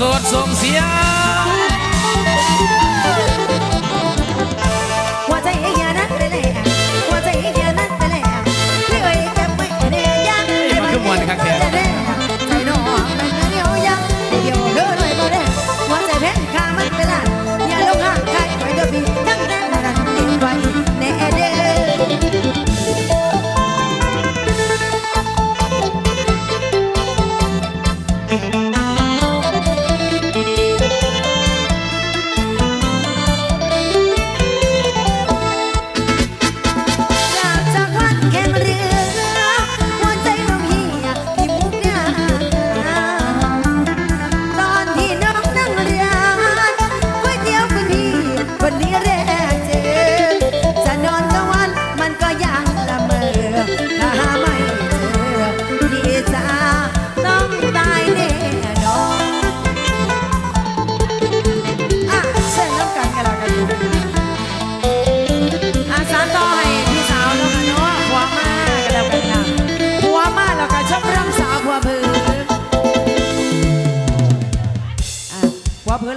สดส่งเสียง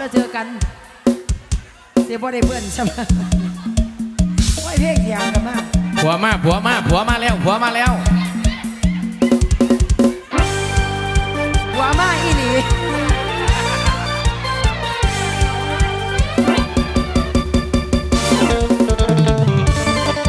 ล้วเจอกัน เสียบ่ได้เพื่อนใช่ไหมโว้เพลงเถียงกันมากผัวมาผัวมาผัวมาแล้วผัวมาแล้ว